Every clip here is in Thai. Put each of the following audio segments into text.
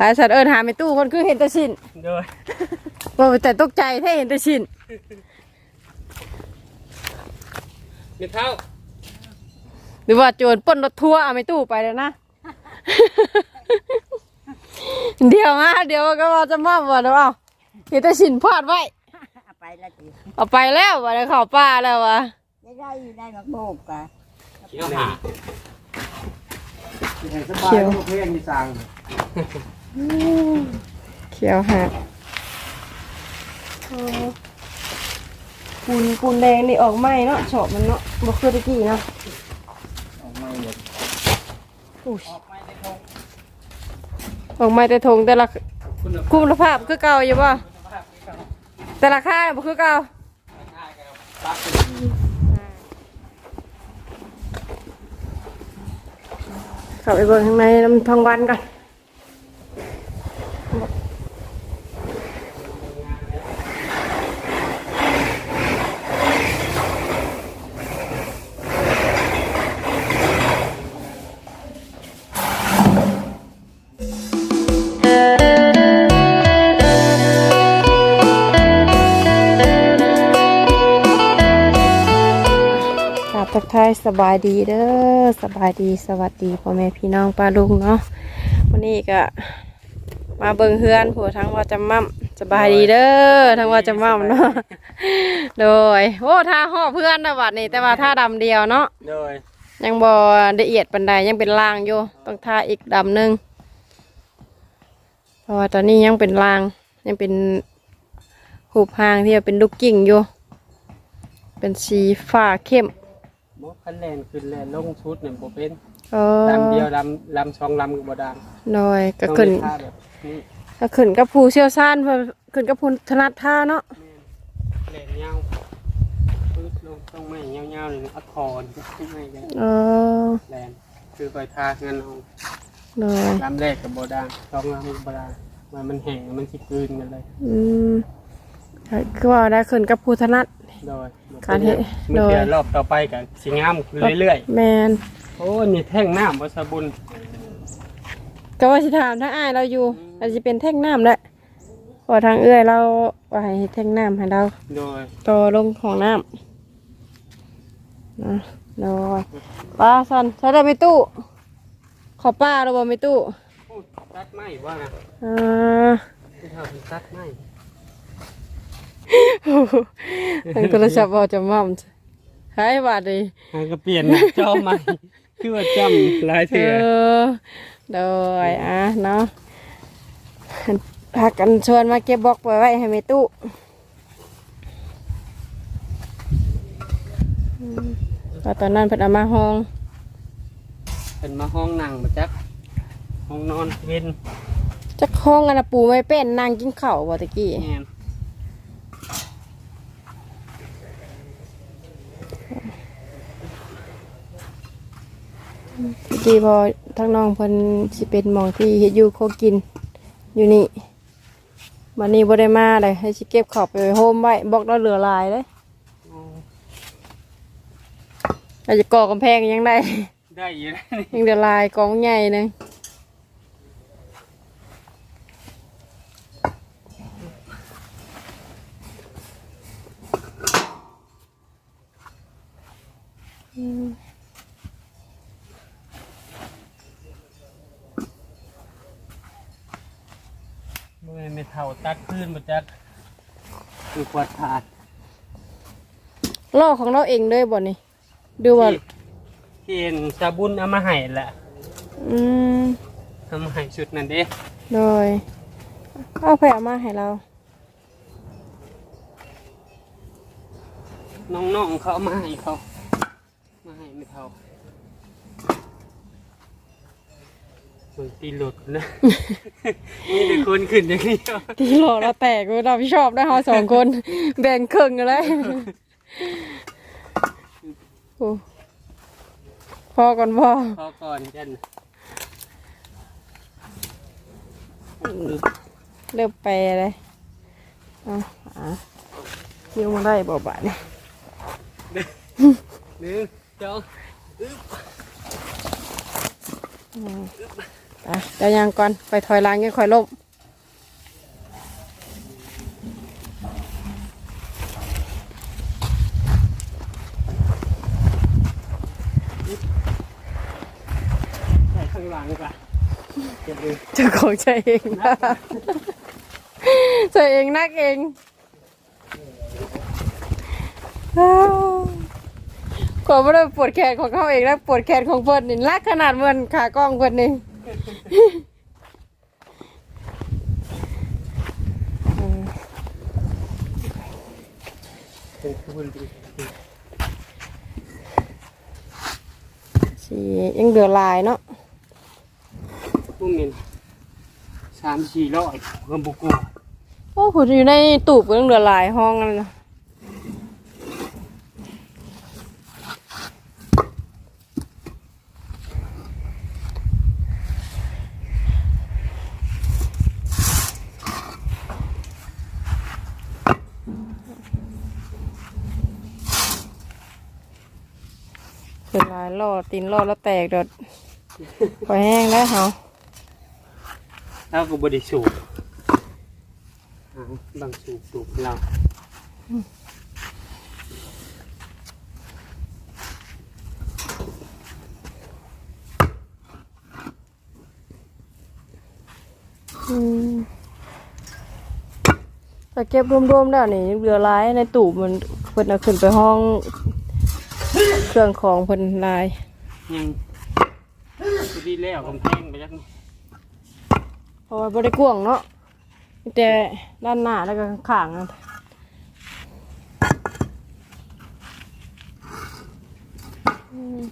หาสัตว์เอิญหาไม่ตู้คนคือเห็นแต่ชิ้นโดยว่าแต่ตกใจถ้าเห็นแต่ชิ้นมีเท้าหรือว่าโจรปล้นรถทัวร์เอาไม่ตู้ไปแล้วนะ เดี๋ยวมาเดี๋ยวก็ว่าจะมาบ่เดี๋ยวเอาเห็นแต่ชิ้นพาดไว้ เอาไปแล้วจีเอาไปแล้วว่าได้เข้าป่าแล้ววะได้ได้ได้มาโบกกะเขียวหาเห็นสบายลูกเพลงมีสั่ง เขียวหักปูนปูนแดงนี่ออกไหมเนาะโฉบมันเนาะบ่คือตะกี้เนาะออกมาหมดอุ้ยออกมาแต่ทงแต่ละคุณภาพคือเก่าอยู่ป่ะแต่ราคาบ่คือเก่าเข้าไปเบิ่งข้างในน้ำทองวันกัน ทักทายสบายดีเด้อสบายดีสวัสดีพ่อแม่พี่น้องป้าลุงเนาะวันนี้ก็มาเบิ่งเฮือนผัวทั้งว่าจะมั่มสบายดีเด้อทั้งว่าจะมั่มเนาะโดยโอ้ท่าห่อเพื่อนนะบัดนี้แต่ว่าท่าดำเดียวเนาะโดยยังบ่ละเอียดปันใดยังเป็นรางอยู่ต้องทาอีกดำหนึ่งเพราะว่าตอนนี้ยังเป็นรางยังเป็นหูพางที่ว่าเป็นลูกกิ่งอยู่เป็นสีฟ้าเข้ม บ่คันแลนขึ้นแลนลงชุดเนี่ยบ่เป็นเออลำเดียวลำลำสองลำก็บ่ดังหน่อยก็ต้องขึ้นมีท่าแบบนี้ก็ขึ้นกับผู้เชี่ยวชาญเพิ่นขึ้นกับผู้ถนัดท่าเนาะแลนยาวปึ๊ดลงต้องไม่ยาวๆเลยนะเอาคอนไม่ได้เออแลนคือคอยทาเงินเอา หน่อยลำแรกกับบ่ดังสองลำก็บ่ดังว่ามันแห้งมันสิกลืนกันเลย อืม คือว่าได้ขึ้นกับผู้ถนัด โดยการเฮ็ดมันเปลี่ยนโดย รอบต่อไปกันสิงามเรื่อยแมนๆ โอ้นี่แท่งน้ำวัสบุญก็ว่าสิถามทั้งอ้ายเราอยู่อาจจะเป็นแท่งน้ำแหละเพอทางเอื้อยเราว่าให้เฮ็ดแท่งน้ำให้เราโดยต่อลงของน้ำนะนอยป้าสันใช้ได้ไหมตู้ ขอป้าเราบ่ไม่ตู้พูดตัดไม้ว่านะอ่าที่เท่าเป็นตัดไม้ ทางโทรศัพท์บอกจะมั่มหายบาดเลยหาก็เปลี่ยนหน้าจอใหม่คือว่าจำหลายเอเถื่ออโดยอะเนาะพากันชวนมาเก็บบล็อกไว้ไว้ให้ไม่ตู้อืมแล้วตอนนั้นเพิ่นเอามาห้องเป็นมาห้องนั่งมาจักห้องนอนเว้นจักห้องอันนะปูไม่เป็นนางกินข้าวบ่ตะกี้ แง่น ตะ กี้พอทั้งน้องเพิ่นสิเป็นหมองที่เฮ็ดอยู่โคกิน อยู่นี่วันนี้บ่ได้มาเลยให้สิเก็บข้าวไปไว้โฮมไว้บอกเราเหลือหลายเลยโอ้อาจจะก่อกำแพงยังได้ ได้อยู่นะนี่ยังเดือดลายกองใหญ่หนึงอืม มือไม่ เท่าตัดพื้นมาจักคือกวาดถาดล่อของเราเองเลยบ่นี่ดูว่าที่ที่เห็นสาบุญเอามาให้แหละอืมเอามาให้ชุดนั่นเด้โดยเอาไปเอามาให้เรา น้องๆเขาเอามาให้เขามาให้ไม่เท่าเหมือน ตีหลุดนะ มีแต่คนขึ้นอย่างเดียวที่หล่อเราแตกเราพี่ชอบได้เราสองคน แบ่งครึ่งกันเลยโอ้พอก่อนพ่อพอก่อนกันเริ่มแปลเลยอะอะยิ้วมาได้บ่บาทนี่หนึ่งสอง ไปเดี๋ยวยังก่อนไปถอยหลังยังค่อยลบใส่ข้างหลังก่อนเก็บดูเจ้าของใจเองนะใจเองนักเองอ้าวขอไม่ได้ปวดแขนของเขาเองนะปวดแขนของเพิ่นนี่ลักขนาดเหมือนขากล้องเพิ่นนี่เป็นคืน สียังเหลือลายเนาะพวกนี้สามสี่ร้อยเพิ่มบุกูโอ้ผมอยู่ในตูบก็ยังเหลือลายห้องนั่นนะ เป็นลายล่อตีนล่อแล้วแตกโดดพอแห้งแล้วเหรอแล้วก็บริสูบอ่าบางสูบสูบเราอืมแต่เก็บรวมๆแล้วนี่ยังเหลือหลายในตู้มันเพิ่นเอาขึ้นไปห้อง เครื่องของเพิ่นหลายยังจะดีแล้วกำแพงไปจักเพราะว่าบ่ได้กวางเนาะมีแต่ด้านหน้าแล้วก็ข้างๆอะอืม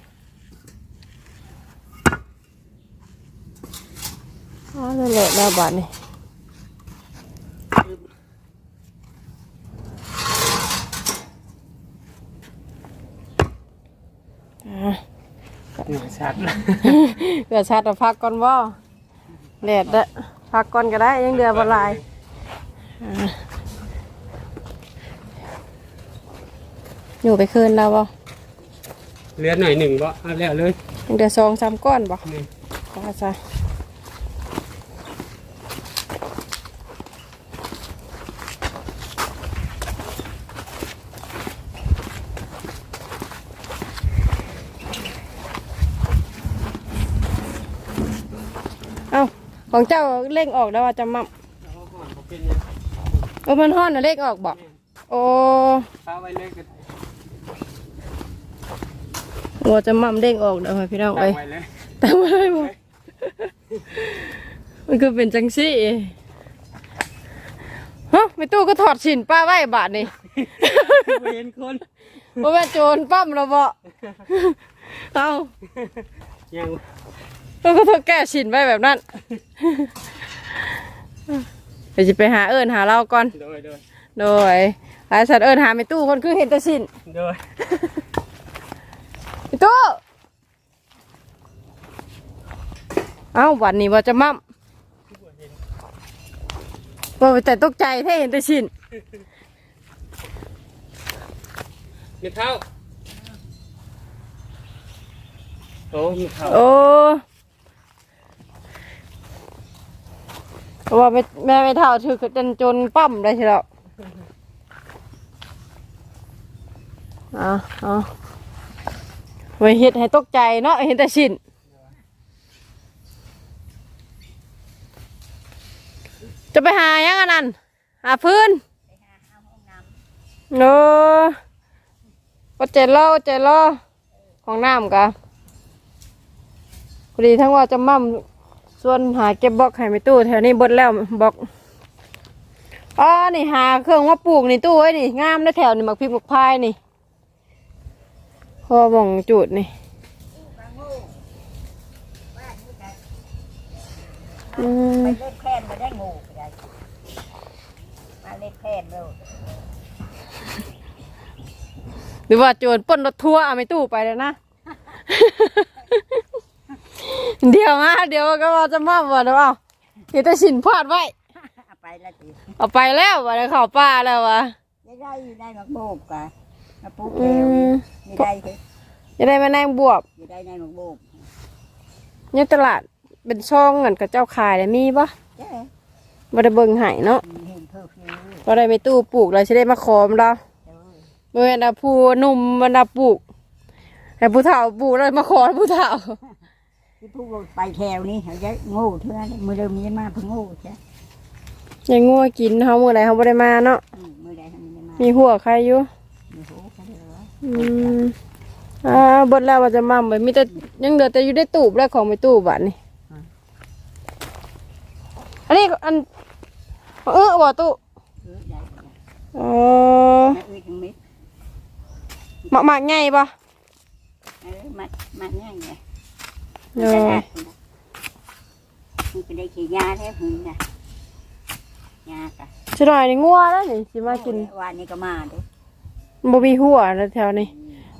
อ๋อนั่นแหละแล้วบาดนี่อะ หนึ่ง ชัดเดือชาติพักก่อนบ่แดดเด้อพักก่อนก็ได้ยังเดือบลายอ่าอยู่ไปคืนแล้วบ่เหลือหน่อยหนึ่งบ่เอาแล้วเลยยังเดือสองสามก้อนบ่นี่ว่าซะเอ้า ของเจ้าเล่งออกแล้วว่าจะมั่มแล้วก็ก่อนเขาเป็นยังเออมันห้อนนะเล่งออกบ่โอ้ฟ้าไว้เลยก็โอ้จะมั่มเด้งออกเดี๋ยวให้พี่น้องตั้ไปงไว้เลยแต่ไม่บ่มันคือเป็นจังซี่ฮะไม่ตู้ก็ถอดฉินป้าไว้บาทนี่บ่เห็นคนว่าแม่นโจรปั้มเราบ่เอายัง แล้วก็เธอแก้ฉินไว้แบบนั้น เดี๋ยวจะไปหาเอิญหาเราก่อน โดยโดยโดยหลายสัตว์เอิญหาไม่ตู้คนคือเห็นแต่ฉินโดยไม่ตู้ เอ้าวันนี้ว่าจะมั่มว่าแต่ตกใจแท้เห็นแต่ฉินมีเท้าโอ้มีเท้าโอ้เพ ราะว่าไม่แม่ไม่เท่าถือจนจนปั้มได้ใช่แล้วอะเอะไว้เฮ็ดให้ตกใจเนาะเห็นแต่ชิ้นจะไปหายังอันนั้นหาพื้นเนอะก็เจรอเจรอของน้ำกะพอดีทั้งว่าจะมั่ม ส่วนหาเก็บบล็อกให้ไม่ตู้แถวนี้บดแล้วบล็อกอ๋อนี่หาเครื่องว่าปลูกนี่ตู้ไว้นี่งามนะแถวนี่หมักพริกหมักพายนี่พอบ่งจุดนี่ไปเล่นแค่นไปได้งูไปได้มาเล่นแค่นเลยหรือว่าโจรป้นรถทัวร์เอาไม่ตู้ไปแล้วนะ เดี๋ยวมาเดี๋ยวก็ว่าจะมั่มว่าเดี๋ยวเอาเดี๋ยวจะสินพลาดไว้ เอาไปแล้วจีเอาไปแล้วว่าได้เข้าป่าแล้ววะจะได้ได้มักโบกกะมาปุ๊บอืเร็วมนี่ได้เลยจะได้มานั่งบวบจะได้ได้มักโบกเนี่ยตลาดเป็นช่องเหมือนกับเจ้าขายเลยมีปะเจ้าบ่ได้เบิ่งให้เนาะเห็นเพิ่มฟิวบ่ได้ไปตู้ปลูกเราสิได้มาขอมเราเจ้าเมื่อนะผู้หนุ่มมันนะปลูกแต่ผู้เฒ่าปลูกแล้วมาขอผู้เฒ่า ที่ผู้ไปแถวนี้เขาจะโง่เท่านั้นมือเดิมนี้มาเพิ่งโง่ใช่ยังงัวกินเฮามื้อใดเฮาบ่ได้มาเนาะอืมมือใดทำไม่ได้มามีหัวใครอยู่โอ้โหเขาเดือดอืมอ่าเบดแล้วว่าจะมั่มไปมีแต่ยังเหลือแต่อยู่ในตู้แล้วของในตู้บัดนี่อันนี้อันเออบ่ตู้เออได้ได้อ๋อแม่เอ้ยทั้งเม็ดหมากหมากใหญ่ปะเออมัดมัดง่ายไง เอมันจะอได้มันก็ได้ขี้ยาแล้วหึงนะยากะสิหน่อยนี่งัวแล้วนี่สิมากินวันนี้ก็มาเด้บ่มีหัวแล้วแถวนี้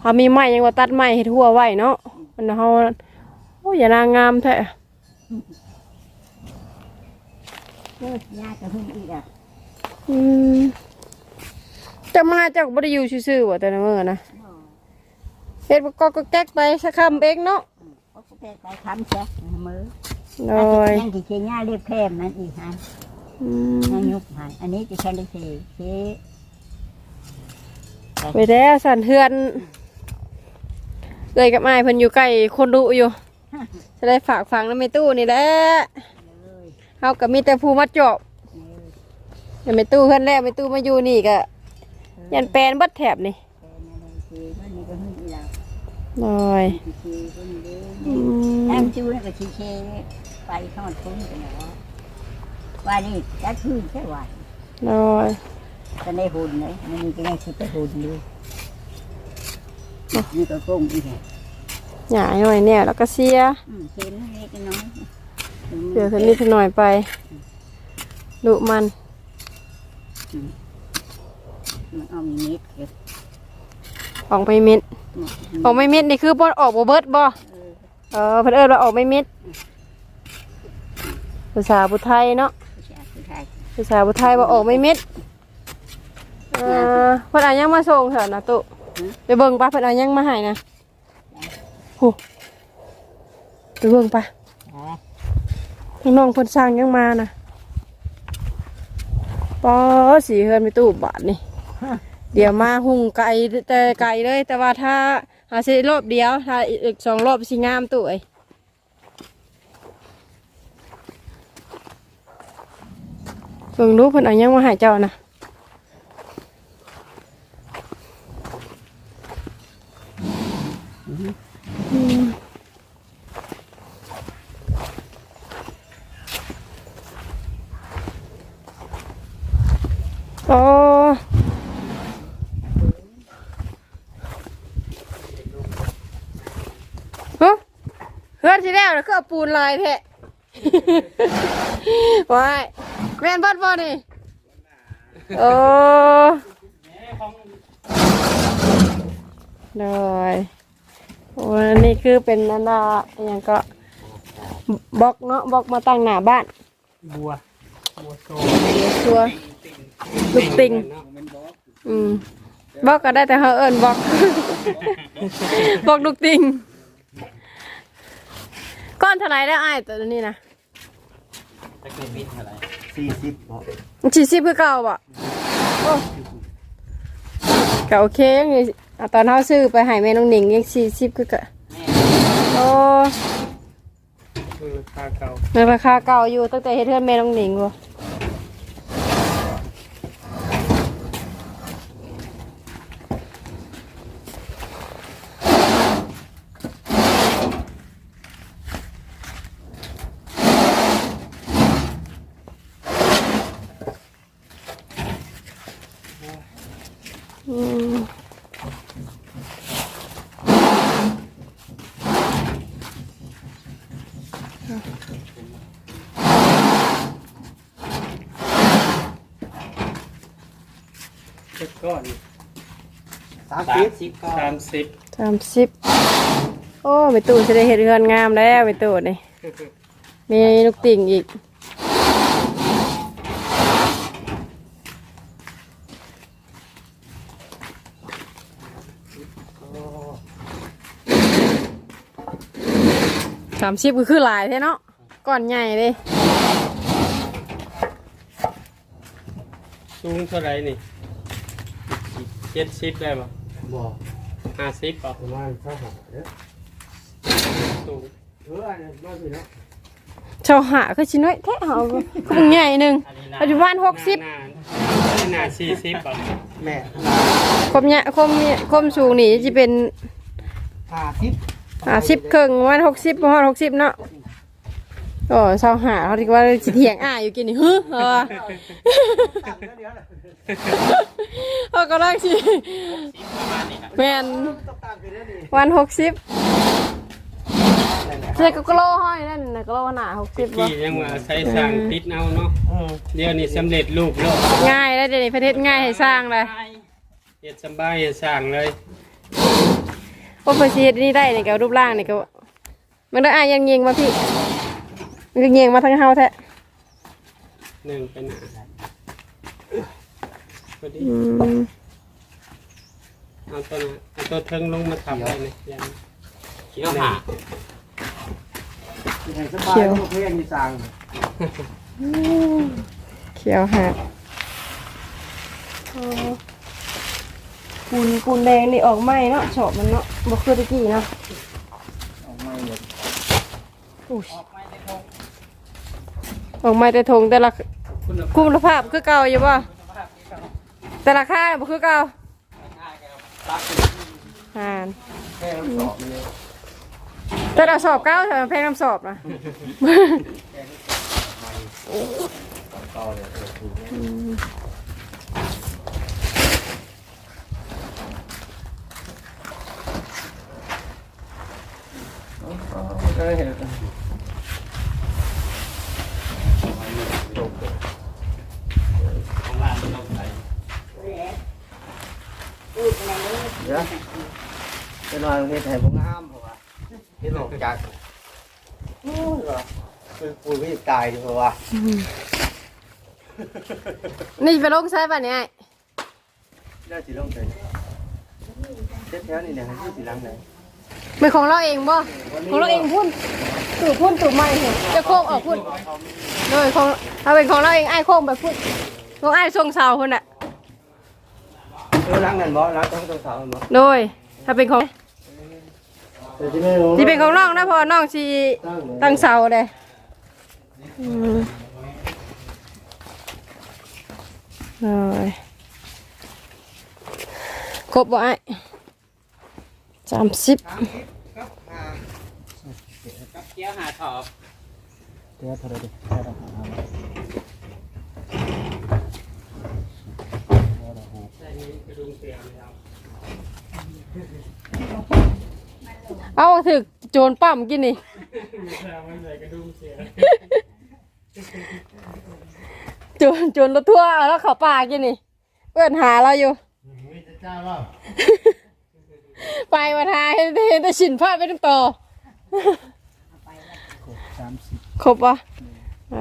เฮามีไม้ยังว่าตัดไม้เฮ็ดหัวไว้เนาะมันเฮาโอ้ยอย่านางงามแท้เออยากะหึงอีกอะอืมจะมาเจ้าก็บ่ได้อยู่ซื่อๆบ่แต่ละมื้อนะเฮ็ดก็ก็แก๊กไปสักคำเองเนาะ เขาก็ไปไปทำเสียมือโดยยังที่เชียร์เรียบแคมนั่นอีกฮะอืยังมยุบหันอันนี้จะใช้ได้เสียเสียไปแล้วสั่นเฮือนเลยกับไม้ายเพิ่นอยู่ใกล้คนดุอยู่ จะได้ฝากฟังในตู้นี่แหละเลยเฮาก็มีแต่ผู้มาจอบเดี๋ยวในตู้เพิ่นแล้วในตู้มาอยู่นี่ก็ยันแปลนเบัดแถบนี่เสียนั่นนี่ก็หึงอีกแล้วหน่อย เสียคนเดียวอืมแอมจูนี่ก็ชีเชไปทอดคุ้มกันเนาะว่านี่จะคืนใช่ไหมหน่อยก็ได้หุ่นเลยมันมีก็ยังคิดไปหุ่นอยู่นี่ก็กุ้งอีกแล้วหยาหน่อยเนี่ยแล้วก็เสียอืมเค็มเล็กน้อยเดี๋ยวสันนิดหน่อยไปดุมันมันเอามีเม็ดเก็บออกไม่เม็ดออกไม่เม็ดนี่คือบ่ออกบ่เบิดบ่ เออเพิ่นเอิ้นว่าออกไม่เม็ดภาษาพุทไทยเนาะผู้ชายผู้ชายภาษาพุทไทยว่าออกไม่เม็ดเออเพิ่นเอายังมาส่งเถอะนะตุไปเบิ่งปะเพิ่นเอายังมาให้นะโหไปเบิ่งปะน้องๆเพิ่นสร้างยังมานะปอสีเฮือนไปตู้บาทนี่ เดี๋ยวมาหุงไก่แต่ไก่เลย แต่ว่าถ้า หาสิรอบเดียวถ้าอีกสองรอบสิงามตู้ไอ้ยเพิ่งรู้เพิ่นเอายังมาให้เจ้านะอืมโอ้ฮะ ที่แล้วน่ะคือเอาปูนลายแท้ว้ายแม่นบัดบ่นี่โอ้เลยโอ้อันนี่คือเป็นนันดาอหย่างก็บล็อกเนาะบล็อกมาตั้งหน้าบ้านบัวบัวโซชัวลูกติงอืมบล็อกก็ได้แต่เขาเอิญบล็อก บล็อกลูกติง อนเท่าไหรได้ไอ้ายตัวนี้นะจะเกิดมิตรอะไรสี่สิบบ่สี่สิบคือเก่าบ่โอ้ก็โอเคยังไงอะตอนเขาซื้อไปให้แม่น้องหนิงยังสี่สิบคือเกะโอ้คือราคาเก่าในราคาเก่าอยู่ตั้งแต่เฮ็ดเทือนแม่น้องหนิงบ่ เจ็ดก้อนสามสิบสิบสามสิบสามสิบโอ้ไปตู้จะได้เห็ดเรือนงามแล้วไปตู้นี่มีลูกติ่งอีก สามสิบก็คือหลายแท้เนาะก้อนใหญ่เลยสูงเท่าไหรนี่เจ็ดสิบได้ป่ะบอกห้าสิบป่ะประมาณเท่าไหร่เด้อสูงเอออันนี้มาสิเนาะชาวหาก็ชิ้นน้อยแท้เอาก็มึงใหญ่หนึ่งปัจจุบันหกสิบหน้าหน้าสี่สิบป่ะแม่คมเนี่ยคมเนี่ยคมสูงนี่จะเป็นห้าสิบ อ่าสิบครึ่งวันหกสิบพอหกสิบเนาะโอ้ชาวหาเขาเรียกว่าสิเถียงอ่าอยู่กินนี่ฮึเออเดี๋ยวนะเขาก็ลังสิแม่นต้องตามไปเด้อนี่วันหกสิบเจ๊ก็กโลห้อยนั่นนะกโลหนาหกสิบบ่กี่ยังว่าใช้สร้างติดเอาเนาะอืมเดี๋ยวนี้สำเร็จรูปแล้วง่ายแล้วเดี๋ยวนี้ประเทศง่ายให้สร้างเลยเฮ็ดสำบายเฮ็ดสร้างเลย โอ้ประเทศนี่ได้นี่กับรูปร่างนี่ก็มันได้อะยังเงียงมาพี่ มันก็เงียงมาทั้งเฮาแท้หนึ่งเป็นหน้าพอดีอืมเอาตัวนั้นเอาตัวเทิงลงมาทับได้เลยยันเขียวหาที่ไหนสบายก็เพื่อนมีสั่งเขียวหาด ปูนปูนแดงนี่ออกไหมเนาะชอบมันเนาะบ่คือตะกี้เนาะออกมาหมดอุ้ยออกมาแต่ทงแต่ละคุณภาพคุณภาพคือเก่าอยู่ป่ะแต่ราคาบ่คือเก่าอ่านแค่สอบเลยแต่เราสอบเก้าแต่แพงน้ำสอบนะต่อเลยเออ ก็เห็น เดี๋ยวจะนอนโรงเรียนไทยผมงามเพราะว่าที่หลงจากโอ้ยว่ะคือกู ไม่ตายดีเพราะว่านี่ไปลงใช้ป่ะเนี่ยได้สีลงเลยเจ็ดแถวนี่เนี่ยให้สีลังไหนเป็นของเราเองบ่ของเราเองพุ่นตู่พุ่นตู่ไม่เหรอจะโค้งออกพุ่นโดยของเอาเป็นของเราเองไอ้ายโค้งแบบพุ่นของไอ้ายทรงเสาพุ่นอะเออล้างนั่นบ่ล้างต้องต้องสาวบ่โดยถ้าเป็นของแต่ที่ไม่รู้ที่เป็นของน้องนะเพอน้องชีตั้งเสาเลย อืมโอ้ยครบบ่ไอ้สามสิบกับเกี้ยวหาถอบเดี๋ยวเท่าไหร่ดิใส่นี้กระดุมเสียงครับเอาถึกโจรปั๊มกินนี่ มันใส่กระดุมเสียงโจรโจรรถทั่วร์เอาแล้วเขาป่ากินนี่เปิดหาเราอยู่เจ้าว่าไปมาทายเห็นเห็นแต่ฉินพลาดไปตั้งต่อสามสิบครบปะอื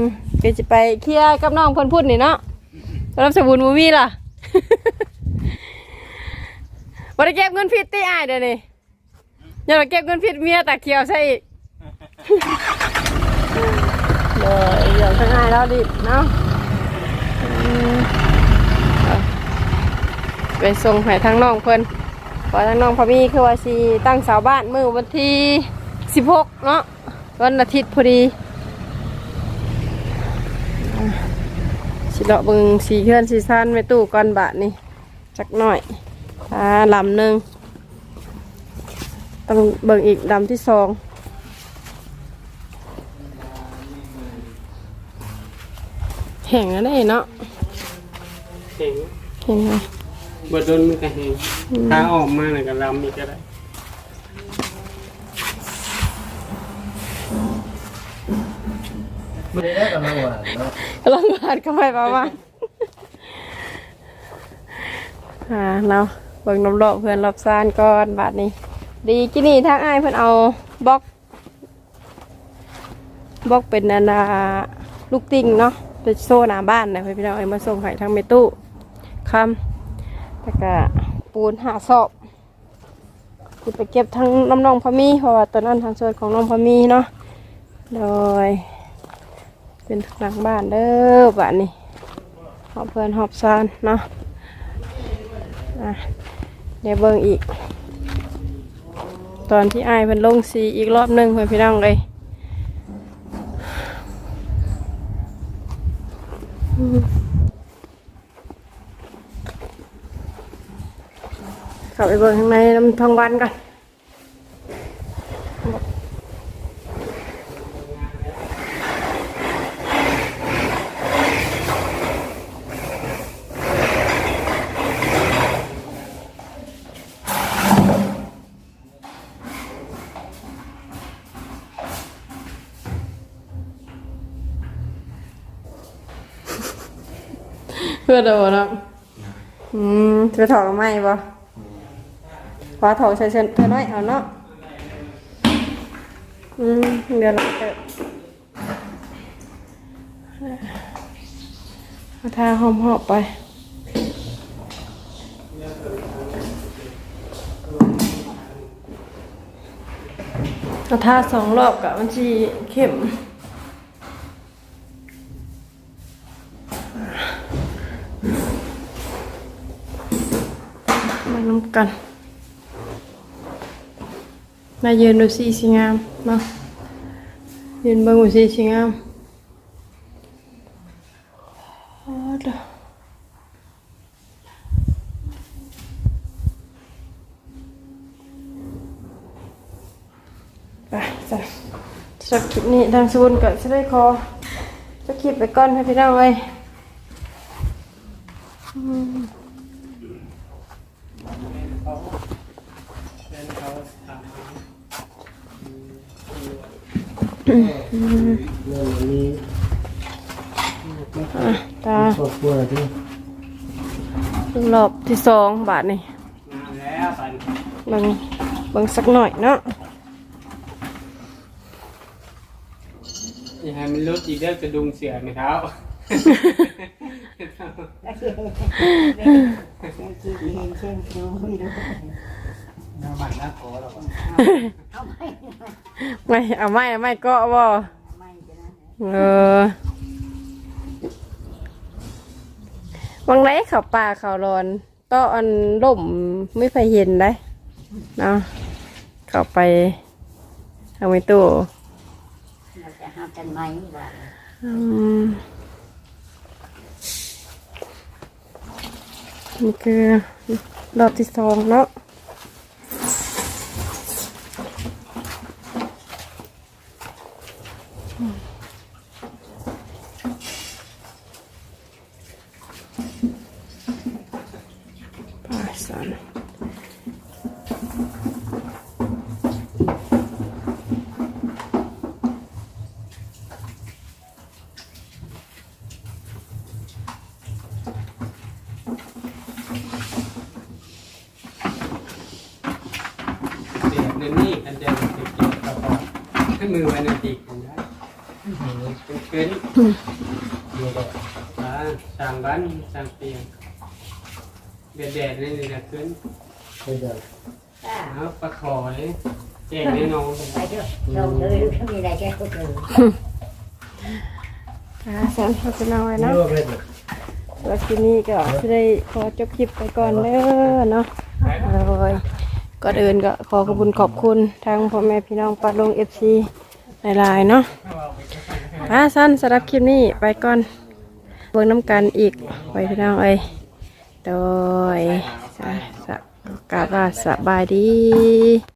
มก็จะไปเคลียร์กับน้องเพิ่นพูดนี่เนาะรับสบุนมูมี่ล่ะบ่ได้เก็บเงินผิดตีอ้ายเด้อนี่อย่ามาเก็บเงินผิดเมียตาเขียวใช่อีก เลยเดี๋ยวทั้งอ้ายเราดิเนาะไปส่งให้ทั้งน้องเพิ่นพอทั้งน้องพอมีคือว่าสิตั้งสาวบ้านมือวันที่16เนาะวันอาทิตย์พอดีสิเลาะเบิงสีเคลื่อนสีสั้นไม่ตู้ก่อนบาทนี่จักหน่อยอ่าลำหนึ่งต้องเบิ่งอีกลำที่สอง แห้งแล้วได้เนาะเก่งแห้งเลยบดโดนมันก็แหงถ้าออกมาเนี่ยก็ลำอีกก็ได้ไม่ได้กับเราอะเนาะลองบาดเข้าไปป่าวะอ่าเราเบิ่งน้ำรอบเพื่อนรอบซานก่อนบาทนี้ ดีกินนี่ทางอ้ายเพื่อนเอาบล็อกบล็อกเป็นนานาลูกติ่งเนาะ เปโซ่หน้าบ้านนะพี่น้องเอามาส่งให้ทางเมตู้คำแล้วก็ปูนหาสอบคือไปเก็บทั้งน้ำนองพมีเพราะว่าตอนนั้นทางส่วนของน้องพมีเนาะโดย เป็นหลังบ้านเด้อบ้านนี้หอบเพื่อนหอบซานเนาะอะเดี๋ยวเบิ่งอีก ตอนที่อายเพิ่นลงสีอีกรอบหนึงเพื่อนพี่น้องเลยอืม เข้าไปเบิ่งข้างในน้ำทองวันก่อน พื่อโดนเนาะอืมจะถอดออกไหมบ่ขวาถอดใช้เส้นเธอน้อยเอาเนาะอืมเดี๋ยวเราจะเอาทาหอมหอบไปเอาทาสองรอบกับมันชีเข้ม มาน้ำกันมายืนดูสีสิงามเนาะยืนเบิ่งดูสีสิงามโอ้เด้อไปจ้ะสำหรับคลิปนี้ทางสบุนก็จะได้ขอจะคลิปไปก่อนให้พี่น้องเลยอืม เดินเขาถามหา เรื่องนี้ อะ ตาครอบครัวที่รอบที่สองบาทนี่งานแล้วปันเบิ่งเบิ่งสักหน่อยเนาะอย่าให้มันลดอีกเด้อกระดุมเสือไม่เท้าแล้วเห็นเห็นเช่นดู ไม่น้ำมันน้ำโถเราก็เอาไม่ไม่เอาไม่เอาไม่ก็บ่ไม่จะนะเออวังไรเขาป่าเขาร้อนต้ออันล่มไม่ไปเห็นได้เนาะเข้าไปทางไม่ตู้เราจะหากันไหมว่าอืมนี่คือรอบที่สองเนาะป่าสัน เด็กนั่นนี่อันเดียวติดเกี่ยวกับให้มือไว้ในติกกันได้เป็นเป็นเดียวกันอ่าสร้างบ้านสร้างเตียงแดดๆนี่นี่นะขึ้นเป็นเดียวถ้าเอาปลาขอยแจ้งแน่นอนไปเถอะลงเลยถ้ามีอะไรแกก็เจอป่าสันเขาจะนอนไว้นี่เนาะว่าเป็นแล้วทีนี้ก็จะได้ขอจบคลิปไปก่อนเด้อเนาะเลย ก็เดินก็ขอขอบคุณขอบคุณทางพ่อแม่พี่น้องปาลงเอฟซีหลายๆเนาะอ่าสั้นสำหรับคลิปนี้ไปก่อนเบิ่งน้ำกันอีกไปพี่น้องเอ้ยโดยสกาบว่าสบายดี